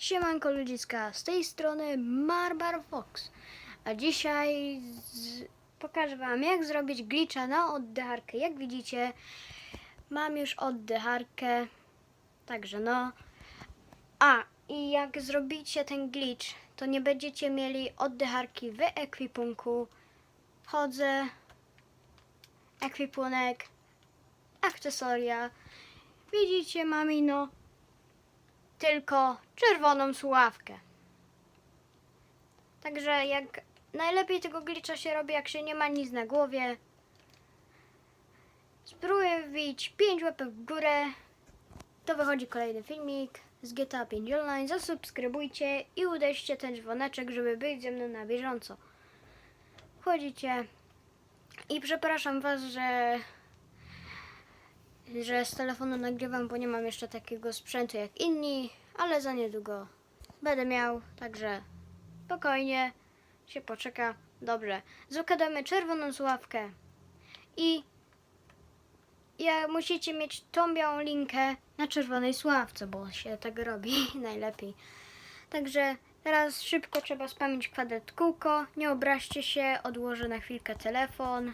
Siemanko ludziska, z tej strony Marbar Fox. A dzisiaj z... pokażę wam jak zrobić glitcha na oddycharkę. Jak widzicie mam już oddycharkę, także no. A i jak zrobicie ten glitch, to nie będziecie mieli oddycharki w ekwipunku. Wchodzę, ekwipunek, akcesoria. Widzicie mamino, tylko czerwoną słuchawkę. Także jak najlepiej tego glitcha się robi, jak się nie ma nic na głowie. Spróbuję wbić 5 łapek w górę. To wychodzi kolejny filmik z GTA 5 Online. Zasubskrybujcie i uderzcie ten dzwoneczek, żeby być ze mną na bieżąco. Wchodzicie i przepraszam Was, że że z telefonu nagrywam, bo nie mam jeszcze takiego sprzętu jak inni, ale za niedługo będę miał, także spokojnie się poczeka. Dobrze, zakładamy czerwoną słuchawkę i ja musicie mieć tą białą linkę na czerwonej słuchawce, bo się tak robi najlepiej. Także teraz szybko trzeba spamić kwadrat kółko. Nie obraźcie się, odłożę na chwilkę telefon.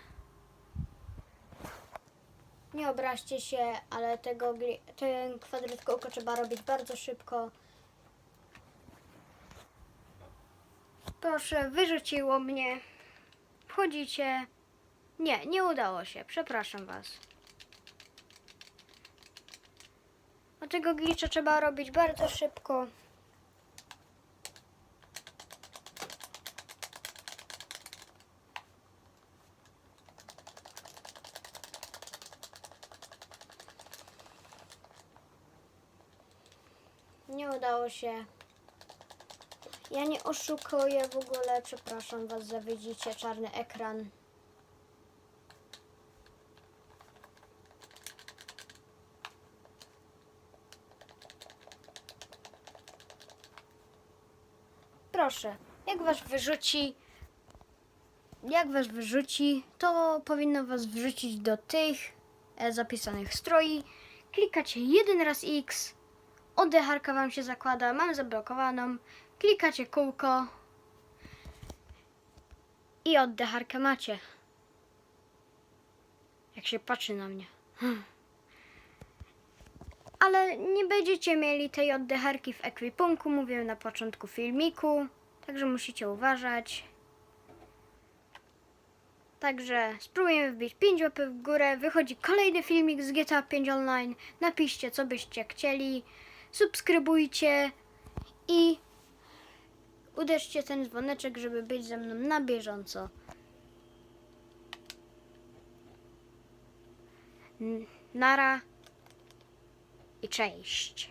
Nie obraźcie się, ale tego, ten kwadrat trzeba robić bardzo szybko. Proszę, wyrzuciło mnie. Wchodzicie. Nie, nie udało się. Przepraszam Was. A tego glitcha trzeba robić bardzo szybko. Nie udało się. Ja nie oszukuję w ogóle, przepraszam was, że widzicie czarny ekran. Proszę, jak was wyrzuci, jak was wyrzuci, to powinno was wrzucić do tych e, zapisanych stroi. Klikacie jeden raz X, oddycharka wam się zakłada, mam zablokowaną, klikacie kółko i oddycharkę macie. Jak się patrzy na mnie. Hmm. Ale nie będziecie mieli tej oddycharki w ekwipunku, mówię na początku filmiku, także musicie uważać. Także spróbujemy wbić 5 łapek w górę. Wychodzi kolejny filmik z GTA 5 Online. Napiszcie, co byście chcieli. Subskrybujcie i uderzcie ten dzwoneczek, żeby być ze mną na bieżąco. Nara i cześć.